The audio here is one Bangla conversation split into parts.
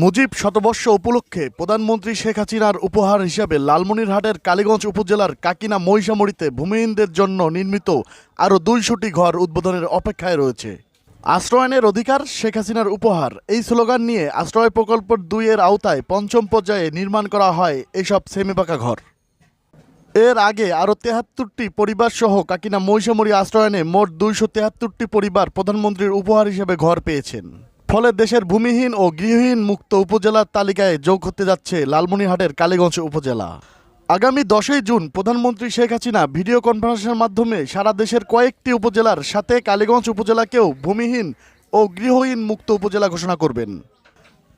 মুজিব শতবর্ষ উপলক্ষে প্রধানমন্ত্রী শেখ হাসিনার উপহার হিসাবে লালমনিরহাটের কালীগঞ্জ উপজেলার কাকিনা মহিষামড়িতে ভূমিহীনদের জন্য নির্মিত আরও দুইশোটি ঘর উদ্বোধনের অপেক্ষায় রয়েছে। আশ্রয়নের অধিকার শেখ হাসিনার উপহার। এই স্লোগান নিয়ে আশ্রয় প্রকল্প দুইয়ের আওতায় পঞ্চম পর্যায়ে নির্মাণ করা হয় এইসব সেমিপাকা ঘর। এর আগে আরও তেহাত্তরটি পরিবার সহ কাকিনা মহিষামড়ি আশ্রয়নে মোট দুইশো তেহাত্তরটি পরিবার প্রধানমন্ত্রীর উপহার হিসেবে ঘর পেয়েছেন। ফলে দেশের ভূমিহীন ও গৃহহীন মুক্ত উপজেলার তালিকায় যোগ হতে যাচ্ছে লালমনিরহাটের কালীগঞ্জ উপজেলা। আগামী দশই জুন প্রধানমন্ত্রী শেখ হাসিনা ভিডিও কনফারেন্সের মাধ্যমে সারা দেশের কয়েকটি উপজেলার সাথে কালীগঞ্জ উপজেলাকেও ভূমিহীন ও গৃহহীন মুক্ত উপজেলা ঘোষণা করবেন।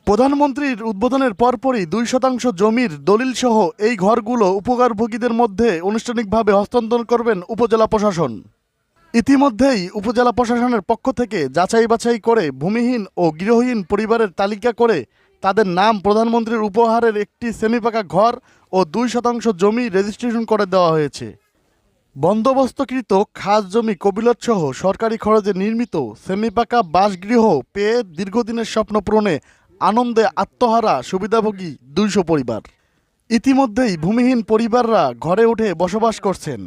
প্রধানমন্ত্রীর উদ্বোধনের পরপরই দুই শতাংশ জমির দলিলসহ এই ঘরগুলো উপকারভোগীদের মধ্যে আনুষ্ঠানিকভাবে হস্তান্তর করবেন উপজেলা প্রশাসন। ইতিমধ্যেই উপজেলা প্রশাসনের পক্ষ থেকে যাচাই বাছাই করে ভূমিহীন ও গৃহহীন পরিবারের তালিকা করে তাদের নাম প্রধানমন্ত্রীর উপহারের একটি সেমিপাকা ঘর ও দুই শতাংশ জমি রেজিস্ট্রেশন করে দেওয়া হয়েছে। বন্দোবস্তকৃত খাস জমি কবিলত সহ সরকারি খরচে নির্মিত সেমিপাকা বাসগৃহ পেয়ে দীর্ঘদিনের স্বপ্ন পূরণে আনন্দে আত্মহারা সুবিধাভোগী দুইশো পরিবার। ইতিমধ্যেই ভূমিহীন পরিবাররা ঘরে উঠে বসবাস করছেন।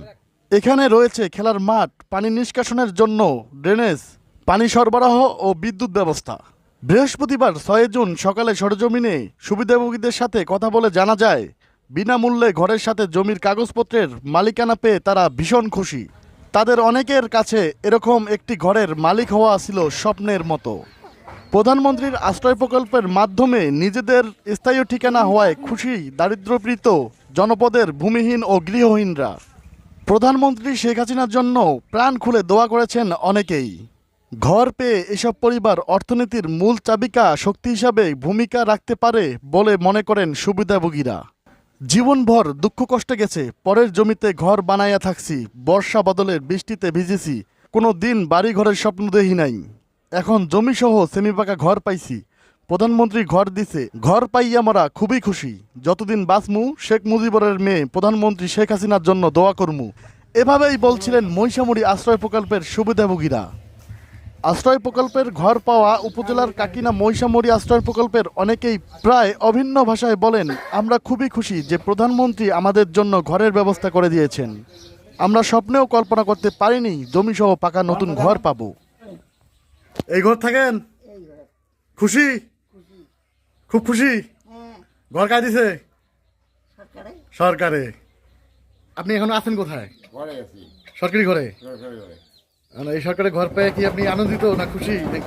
এখানে রয়েছে খেলার মাঠ, পানি নিষ্কাশনের জন্য ড্রেনেজ, পানি সরবরাহ ও বিদ্যুৎ ব্যবস্থা। বৃহস্পতিবার ছয় জুন সকালে সরজমিনে সুবিধাভোগীদের সাথে কথা বলে জানা যায়, বিনামূল্যে ঘরের সাথে জমির কাগজপত্রের মালিকানা পেয়ে তারা ভীষণ খুশি। তাদের অনেকের কাছে এরকম একটি ঘরের মালিক হওয়া ছিল স্বপ্নের মতো। প্রধানমন্ত্রীর আশ্রয় প্রকল্পের মাধ্যমে নিজেদের স্থায়ী ঠিকানা হওয়ায় খুশি দারিদ্রপীড়িত জনপদের ভূমিহীন ও গৃহহীনরা। প্রধানমন্ত্রী শেখ হাসিনার জন্য প্রাণ খুলে দোয়া করেছেন অনেকেই। ঘর পেয়ে এসব পরিবার অর্থনীতির মূল চাবিকা শক্তি হিসাবে ভূমিকা রাখতে পারে বলে মনে করেন সুবিধাভোগীরা। জীবনভর দুঃখ কষ্টে গেছে, পরের জমিতে ঘর বানাইয়া থাকছি, বর্ষা বদলের বৃষ্টিতে ভিজেছি, কোনো দিন বাড়ি ঘরের স্বপ্ন দেখি নাই। এখন জমিসহ সেমিপাকা ঘর পাইছি প্রধানমন্ত্রী ঘর দিছে, ঘর পাইয়া আমরা খুবই খুশি। যতদিন বাসমু শেখ মুজিবরের মেয়ে প্রধানমন্ত্রী শেখ হাসিনার জন্য দোয়া করমু। এভাবেই বলছিলেন মহিষামুড়ি আশ্রয় প্রকল্পের সুবিধাভোগীরা। আশ্রয় প্রকল্পের ঘর পাওয়া উপজেলার কাকিনা মহিষামড়ি আশ্রয় প্রকল্পের অনেকেই প্রায় অভিন্ন ভাষায় বলেন, আমরা খুবই খুশি যে প্রধানমন্ত্রী আমাদের জন্য ঘরের ব্যবস্থা করে দিয়েছেন। আমরা স্বপ্নেও কল্পনা করতে পারিনি জমিসহ পাকা নতুন ঘর পাবো। এই ঘর থাকেন? খুশি? খুব খুশি? ঘর কাজ দিছে? সরকারে। সরকারে। আপনি এখন আছেন কোথায়? ঘরে সরকারি ঘরে? ঘরে। মানে এই সরকারি ঘর পেয়ে কি আপনি আনন্দিত না খুশি? হ্যাঁ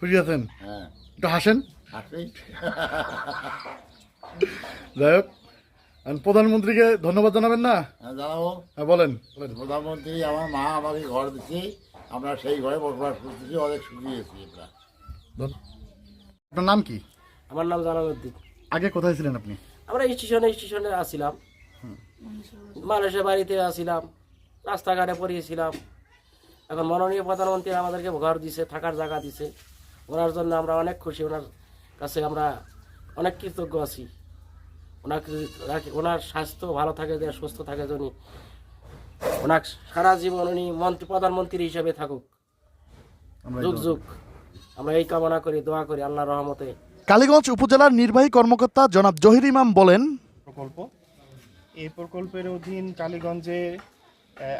খুশি। আছেন? হ্যাঁ। একটু হাসেন। যাই হোক প্রধানমন্ত্রীকে ধন্যবাদ জানাবেন না? হ্যাঁ জানাব। হ্যাঁ বলেন বলেন। প্রধানমন্ত্রী আমার মা আমাকে ঘর দিচ্ছে। আমরা সেই ঘরে বসবাস করতেছি অনেক সুখী হয়েছি আমরা। আপনার নাম কি? আমার নাম জালালউদ্দিন আগে কোথায় ছিলেন আপনি? আমরা স্টেশনে স্টেশনে আসছিলাম। মানুষের বাড়িতে আসছিলাম রাস্তাঘাটে পড়িয়েছিলাম। এখন মাননীয় প্রধানমন্ত্রী আমাদেরকে ঘর দিছে থাকার জায়গা দিছে। ওনার জন্য আমরা অনেক খুশি ওনার কাছে আমরা অনেক কৃতজ্ঞ আছি। ওনাকে ওনার স্বাস্থ্য ভালো থাকে যে সুস্থ থাকে জন্য ওনার সারা জীবন উনি মন্ত্রী প্রধানমন্ত্রী হিসেবে থাকুক। যুগ যুগ। আমরা এই কামনা করি দোয়া করি আল্লাহর রহমতে। কালীগঞ্জ উপজেলার নির্বাহী কর্মকর্তা জনাব জহির ইমাম বলেন প্রকল্প। এই প্রকল্পের অধীন কালীগঞ্জে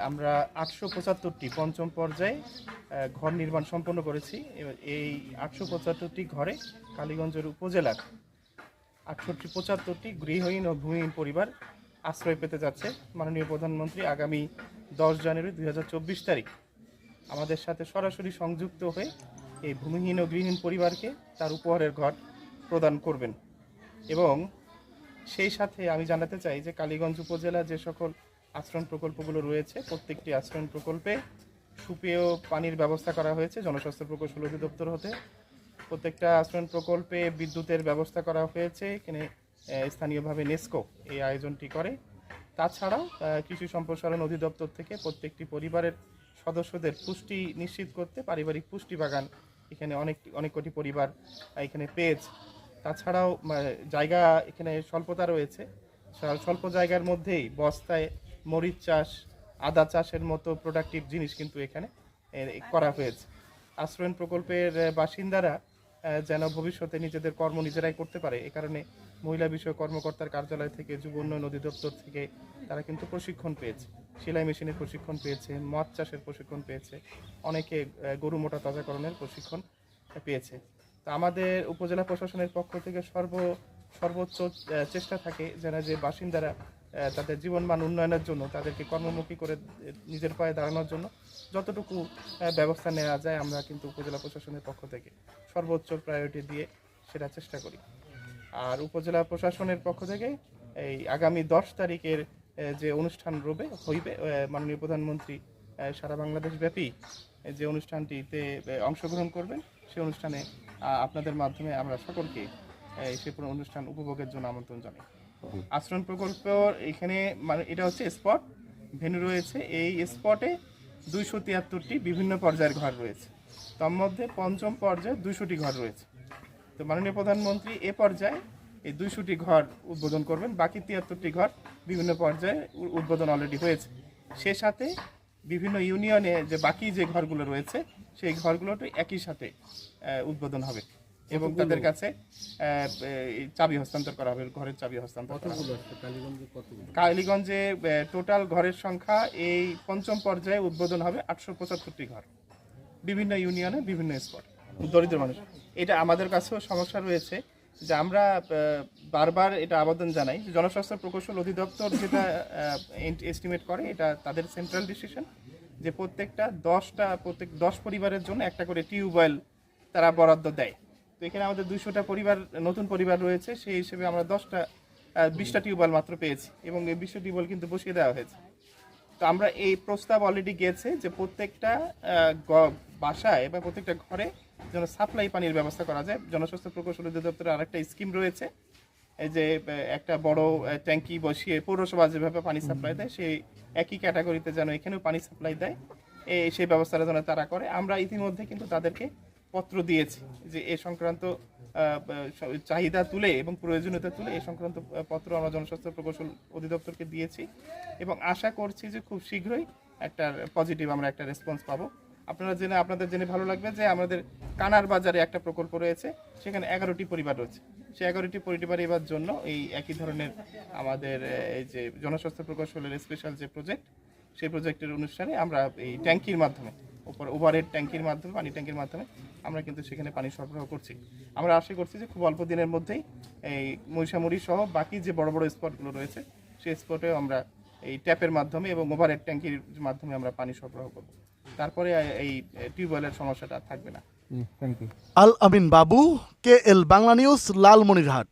আমরা আটশো পঁচাত্তরটি পঞ্চম পর্যায়ে ঘর নির্মাণ সম্পন্ন করেছি। এবার এই আটশো পঁচাত্তরটি ঘরে কালীগঞ্জের উপজেলার আটষট্টি পঁচাত্তরটি গৃহহীন ও ভূমিহীন পরিবার আশ্রয় পেতে যাচ্ছে মাননীয় প্রধানমন্ত্রী আগামী দশ জানুয়ারি দুই হাজার চব্বিশ তারিখ। আমাদের সাথে সরাসরি সংযুক্ত হয়ে এই ভূমিহীন ও গৃহহীন পরিবারকে তার উপহারের ঘর প্রদান করবেন। এবং সেই সাথে আমি জানাতে চাই যে কালীগঞ্জ উপজেলা যে সকল আশ্রয়ণ প্রকল্পগুলো রয়েছে, প্রত্যেকটি আশ্রয়ণ প্রকল্পে সুপেয় পানির ব্যবস্থা করা হয়েছে, জনস্বাস্থ্য প্রকৌশল অধিদপ্তর হতে। প্রত্যেকটা আশ্রয়ণ প্রকল্পে বিদ্যুতের ব্যবস্থা করা হয়েছে, এখানে স্থানীয়ভাবে নেস্কো এই আয়োজনটি করে। তাছাড়াও কৃষি সম্প্রসারণ অধিদপ্তর থেকে প্রত্যেকটি পরিবারের সদস্যদের পুষ্টি নিশ্চিত করতে পারিবারিক পুষ্টি বাগান এখানে অনেক অনেক কোটি পরিবার এখানে পেয়েছে তাছাড়াও জায়গা এখানে স্বল্পতা রয়েছে। স্বল্প- জায়গার মধ্যেই বস্তায় মরিচ চাষ, আদা চাষের মতো প্রোডাক্টিভ জিনিস কিন্তু এখানে করা হয়েছে। আশ্রয়ণ প্রকল্পের বাসিন্দারা যেন ভবিষ্যতে নিজেদের কর্ম নিজেরাই করতে পারে। এ কারণে মহিলা বিষয়ক কর্মকর্তার কার্যালয় থেকে যুব উন্নয়ন অধিদপ্তর থেকে তারা কিন্তু প্রশিক্ষণ পেয়েছে। সেলাই মেশিনের প্রশিক্ষণ পেয়েছে, মদ চাষের প্রশিক্ষণ পেয়েছে, অনেকে গরু মোটা তাজাকরণের প্রশিক্ষণ পেয়েছে। তো আমাদের উপজেলা প্রশাসনের পক্ষ থেকে সর্ব, সর্বোচ্চ চেষ্টা থাকে যেন যে বাসিন্দারা তাদের জীবনমান উন্নয়নের জন্য, তাদেরকে কর্মমুখী করে নিজের পায়ে দাঁড়ানোর জন্য যতটুকু ব্যবস্থা নেওয়া যায় আমরা কিন্তু উপজেলা প্রশাসনের পক্ষ থেকে সর্বোচ্চ প্রায়োরিটি দিয়ে সেটা চেষ্টা করি। আর উপজেলা প্রশাসনের পক্ষ থেকে এই আগামী দশ তারিখের যে অনুষ্ঠান রবে, হইবে মাননীয় প্রধানমন্ত্রী সারা বাংলাদেশ ব্যাপী যে অনুষ্ঠানটিতে অংশগ্রহণ করবেন সেই অনুষ্ঠানে আপনাদের মাধ্যমে আমরা সকলকে সেই অনুষ্ঠান উপভোগের জন্য আমন্ত্রণ জানাই। আশ্রম প্রকল্প এখানে মানে এটা হচ্ছে স্পট ভেন্যু রয়েছে। এই স্পটে দুইশো তিয়াত্তরটি বিভিন্ন পর্যায়ের ঘর রয়েছে। তার মধ্যে পঞ্চম পর্যায়ে দুইশোটি ঘর রয়েছে। তো মাননীয় প্রধানমন্ত্রী এ পর্যায়ে এই দুইশোটি ঘর উদ্বোধন করবেন। বাকি তিয়াত্তরটি ঘর বিভিন্ন পর্যায়ে উদ্বোধন অলরেডি হয়েছে। সে সাথে বিভিন্ন ইউনিয়নে যে বাকি যে ঘরগুলো রয়েছে, সেই ঘরগুলোটি একই সাথে উদ্বোধন হবে। এবং তাদের কাছে চাবি হস্তান্তর করা হবে ঘরের চাবি হস্তান্তর কালীগঞ্জে টোটাল ঘরের সংখ্যা এই পঞ্চম পর্যায়ে উদ্বোধন হবে আটশো পঁচাত্তরটি ঘর। বিভিন্ন ইউনিয়নে বিভিন্ন স্পট। দরিদ্র মানুষ। এটা আমাদের কাছেও সমস্যা রয়েছে যে আমরা বারবার এটা আবেদন জানাই। যে জনস্বাস্থ্য প্রকৌশল অধিদপ্তর যেটা এস্টিমেট করে এটা তাদের সেন্ট্রাল ডিসিশন যে প্রত্যেকটা দশটা প্রত্যেক দশ পরিবারের জন্য একটা করে টিউবওয়েল তারা বরাদ্দ দেয়। তো এখানে আমাদের দুইশোটা পরিবার, নতুন পরিবার রয়েছে, সেই হিসেবে আমরা দশটা বিশটা টিউবওয়েল মাত্র পেয়েছি এবং এই বিশটা টিউবওয়েল কিন্তু বসিয়ে দেওয়া হয়েছে। তো আমরা এই প্রস্তাব অলরেডি গেছে যে প্রত্যেকটা বাসায় বা প্রত্যেকটা ঘরে যেন সাপ্লাই পানির ব্যবস্থা করা যায়। জনস্বাস্থ্য প্রকৌশল অধিদপ্তরের আরেকটা স্কিম রয়েছে, এই যে একটা বড় ট্যাঙ্কি বসিয়ে পৌরসভা যেভাবে পানি সাপ্লাই দেয়, সেই একই ক্যাটাগরিতে যেন এখানেও পানি সাপ্লাই দেয়। এই সেই ব্যবস্থাটা যেন তারা করে। আমরা ইতিমধ্যে কিন্তু তাদেরকে পত্র দিয়েছি যে এ সংক্রান্ত চাহিদা তুলে এবং প্রয়োজনীয়তা তুলে এ সংক্রান্ত পত্র আমরা জনস্বাস্থ্য প্রকৌশল অধিদপ্তরকে দিয়েছি এবং আশা করছি যে খুব শীঘ্রই একটা পজিটিভ আমরা একটা রেসপন্স পাবো। আপনারা জেনে, আপনাদের জেনে ভালো লাগবে যে আমাদের কানার বাজারে একটা প্রকল্প রয়েছে, সেখানে এগারোটি পরিবার রয়েছে। সে এগারোটি পরিবারের জন্য এই একই ধরনের আমাদের এই যে জনস্বাস্থ্য প্রকৌশলের স্পেশাল যে প্রজেক্ট সেই প্রজেক্টের অনুষ্ঠানে আমরা এই ট্যাঙ্কির মাধ্যমে উপর ওভারহেড ট্যাঙ্কির মাধ্যমে, পানি ট্যাঙ্কির মাধ্যমে আমরা কিন্তু সেখানে পানি সরবরাহ করছি। আমরা আশা করছি যে খুব অল্প দিনের মধ্যেই এই মহিষামুড়ি সহ বাকি যে বড় বড় স্পটগুলো রয়েছে, সেই স্পটেও আমরা এই ট্যাপের মাধ্যমে এবং ওভারহেড ট্যাঙ্কির মাধ্যমে আমরা পানি সরবরাহ করব। তারপরে এই টিউবওয়েলের সমস্যাটা থাকবে না। Al Amin Babu, K L Bangla news, Lalmonirhat.